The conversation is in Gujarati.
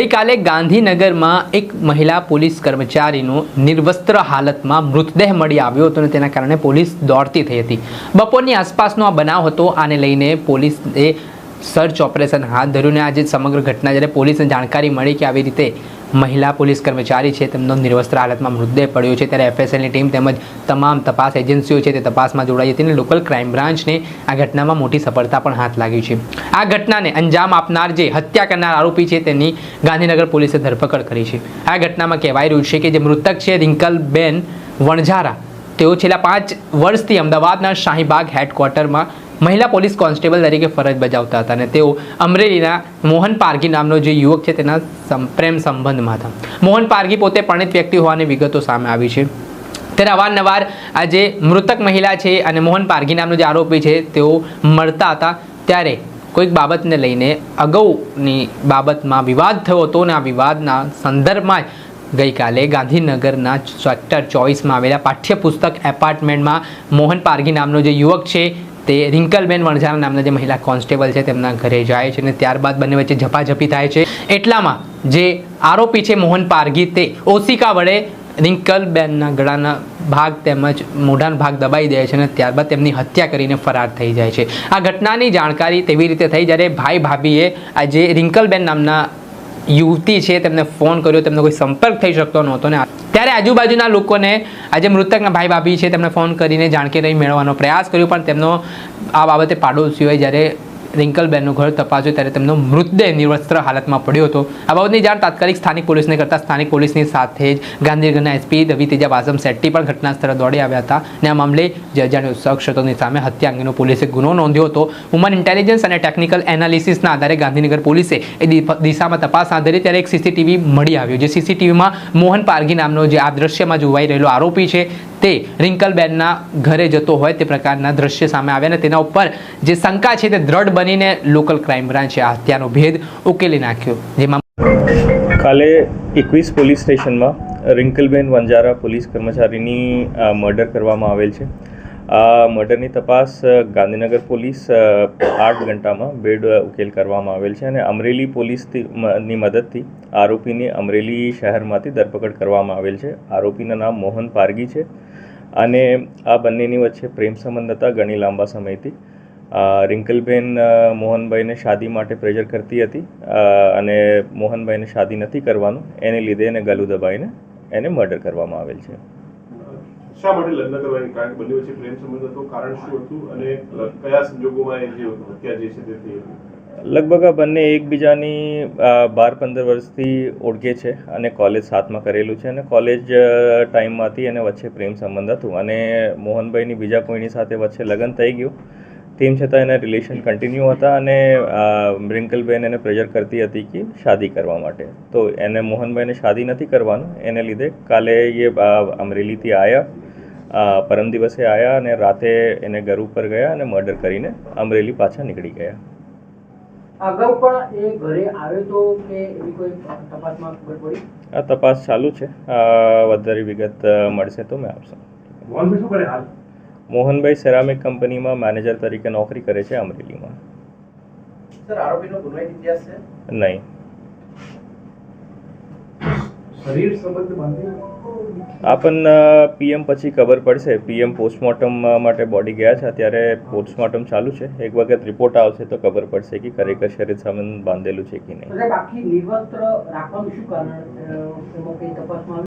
ગઈકાલે ગાંધીનગરમાં એક મહિલા પોલીસ કર્મચારીનો નિર્વસ્ત્ર હાલતમાં મૃતદેહ મળી આવ્યો હતો અને તેના કારણે પોલીસ દોડતી થઈ હતી. બપોરની આસપાસનો આ બનાવ હતો, આને લઈને પોલીસે સર્ચ ઓપરેશન હાથ ધર્યું અને આજે સમગ્ર ઘટના જ્યારે પોલીસને જાણકારી મળી કે આવી રીતે મહિલા પોલીસ કર્મચારી છે, તેમનો નિર્વસ્ત્ર હાલતમાં મૃતદેહ પડ્યો છે. ત્યારે એફએસએલની ટીમ તેમજ તમામ તપાસ એજન્સીઓ છે, તે તપાસમાં જોડાઈ હતી અને લોકલ ક્રાઇમ બ્રાન્ચને આ ઘટનામાં મોટી સફળતા પણ હાથ લાગી છે. આ ઘટનાને અંજામ આપનાર જે હત્યા કરનાર આરોપી છે, તેની ગાંધીનગર પોલીસે ધરપકડ કરી છે. આ ઘટનામાં કહેવાય રહ્યું છે કે જે મૃતક છે, રિંકલબેન વણઝારા, તેઓ છેલ્લા પાંચ વર્ષથી અમદાવાદના શાહીબાગ હેડક્વાર્ટરમાં મહિલા પોલીસ કોન્સ્ટેબલ તરીકે ફરજ બજાવતા હતા અને તેઓ અમરેલીના મોહન પારગી નામનો જે યુવક છે તેના પ્રેમ સંબંધમાં હતા. મોહન પારગી પોતે પરણિત વ્યક્તિ હોવાની વિગતો સામે આવી છે. ત્યારે અવારનવાર આ જે મૃતક મહિલા છે અને મોહન પારગી નામનો જે આરોપી છે તેઓ મળતા હતા. ત્યારે કોઈક બાબતને લઈને અગાઉની બાબતમાં વિવાદ થયો હતો અને આ વિવાદના સંદર્ભમાં જ ગઈકાલે ગાંધીનગરના સેક્ટર ચોવીસમાં આવેલા પાઠ્યપુસ્તક એપાર્ટમેન્ટમાં મોહન પારગી નામનો જે યુવક છે તે રિંકલબેન વણઝારા નામના જે મહિલા કોન્સ્ટેબલ છે તેમના ઘરે જાય છે અને ત્યારબાદ બંને વચ્ચે ઝપાઝપી થાય છે. એટલામાં જે આરોપી છે મોહન પારગી તે ઓસિકા વડે રિંકલબેનના ગળાના ભાગ તેમજ મોઢાનો ભાગ દબાઈ દે છે અને ત્યારબાદ તેમની હત્યા કરીને ફરાર થઈ જાય છે. આ ઘટનાની જાણકારી તેવી રીતે થઈ જ્યારે ભાઈ ભાભીએ આ જે રિંકલબેન નામના યુવતી છે, તેમને ફોન કર્યો, તેમનો કોઈ સંપર્ક થઈ શકતો નહોતો ને ત્યારે આજુબાજુના લોકોને આજે મૃતકના ભાઈ ભાભી છે, તેમને ફોન કરીને જાણકારી મેળવવાનો પ્રયાસ કર્યો, પણ તેમનો આ બાબતે પાડોશીઓએ જ્યારે રિંકલબેનનું ઘર તપાસ્યું ત્યારે તેમનો મૃતદેહ નિર્વસ્ત્ર હાલતમાં પડ્યો હતો. આ બાબતની જાણ તાત્કાલિક સ્થાનિક પોલીસને કરતા સ્થાનિક પોલીસની સાથે જ ગાંધીનગરના એસપી રવિ તેજા વાસમ શેટ્ટી પણ ઘટના સ્થળે દોડી આવ્યા હતા અને આ મામલે જે શખ્સોની શખ્સ સામે હત્યા અંગેનો પોલીસે ગુનો નોંધ્યો હતો. હ્યુમન ઇન્ટેલિજન્સ અને ટેકનિકલ એનાલિસિસના આધારે ગાંધીનગર પોલીસે એ દિશામાં તપાસ હાથ ધરી ત્યારે એક સીસીટીવી મળી આવ્યો, જે સીસીટીવીમાં મોહન પારગી નામનો જે આ દ્રશ્યમાં જોવાઈ રહેલો આરોપી છે તે રિંકલબેનના ઘરે જતો હોય તે પ્રકારના દ્રશ્ય સામે આવ્યા અને તેના ઉપર જે શંકા છે તે દ્રઢ બનીને લોકલ ક્રાઇમ બ્રાન્ચે આ હત્યાનો ભેદ ઉકેલી નાખ્યો. જેમાં કાલે એકવીસ પોલીસ સ્ટેશનમાં રિંકલબેન વંજારા પોલીસ કર્મચારીની મર્ડર કરવામાં આવેલ છે. આ મર્ડરની તપાસ ગાંધીનગર પોલીસ આઠ ઘંટામાં બેડ ઉકેલ કરવામાં આવેલ છે અને અમરેલી પોલીસની મદદથી આરોપીની અમરેલી શહેરમાંથી ધરપકડ કરવામાં આવેલ છે. આરોપીના નામ મોહન પારગી છે અને આ બંનેની વચ્ચે પ્રેમ સંબંધ હતા ઘણી લાંબા સમયથી. રિંકલબેન મોહનભાઈને શાદી માટે પ્રેઝર કરતી હતી અને મોહનભાઈને શાદી નથી કરવાનું. એને લીધે એને ગલું દબાઈને એને મર્ડર કરવામાં આવેલ છે. શા માટે લગ્ન કરવાની કારણ બંને વચ્ચે પ્રેમ સંબંધ હતો, કારણ શું હતું? અને કયા સંજોગોમાં એ જે હત્યા જે છે તે થઈ લગભગ આ બંને એકબીજાની બાર પંદર વર્ષથી ઓળખે છે અને કોલેજ સાથમાં કરેલું છે અને કોલેજ ટાઈમમાંથી એને વચ્ચે પ્રેમ સંબંધ હતું. અને મોહનભાઈની બીજા કોઈની સાથે વચ્ચે લગ્ન થઈ ગયું. તેમ છતાં એના રિલેશન કન્ટિન્યુ હતા અને રિંકલબેન એને પ્રેઝર કરતી હતી કે શાદી કરવા માટે. તો એને મોહનભાઈને શાદી નથી કરવાનું. એને લીધે કાલે એ અમરેલીથી આવ્યા પરમ દિવસે આવ્યા અને રાતે એને ઘર ઉપર ગયા અને મર્ડર કરીને અમરેલી પાછા નીકળી ગયા. અગાઉ પણ એ ઘરે આવ્યો તો કે એવી કોઈ તપાસમાં ખબર પડી? આ તપાસ ચાલુ છે. વધારે વિગત મળશે તો મેં આપશો. મોહનભાઈ શું કરે હાલ? મોહનભાઈ સેરામિક કંપનીમાં મેનેજર તરીકે નોકરી કરે છે અમરેલીમાં. સર આરોપીનો ગુનાહિત ઇતિહાસ છે? નહીં. શરીર સંબંધ બાંધી આ પણ પીએમ પછી ખબર પડશે. પીએમ પોસ્ટમોર્ટમ માટે બોડી ગયા છે. અત્યારે પોસ્ટમોર્ટમ ચાલુ છે. એક વખત રિપોર્ટ આવશે તો ખબર પડશે કે ખરેખર શરીર સામે બાંધેલું છે કે નહીં.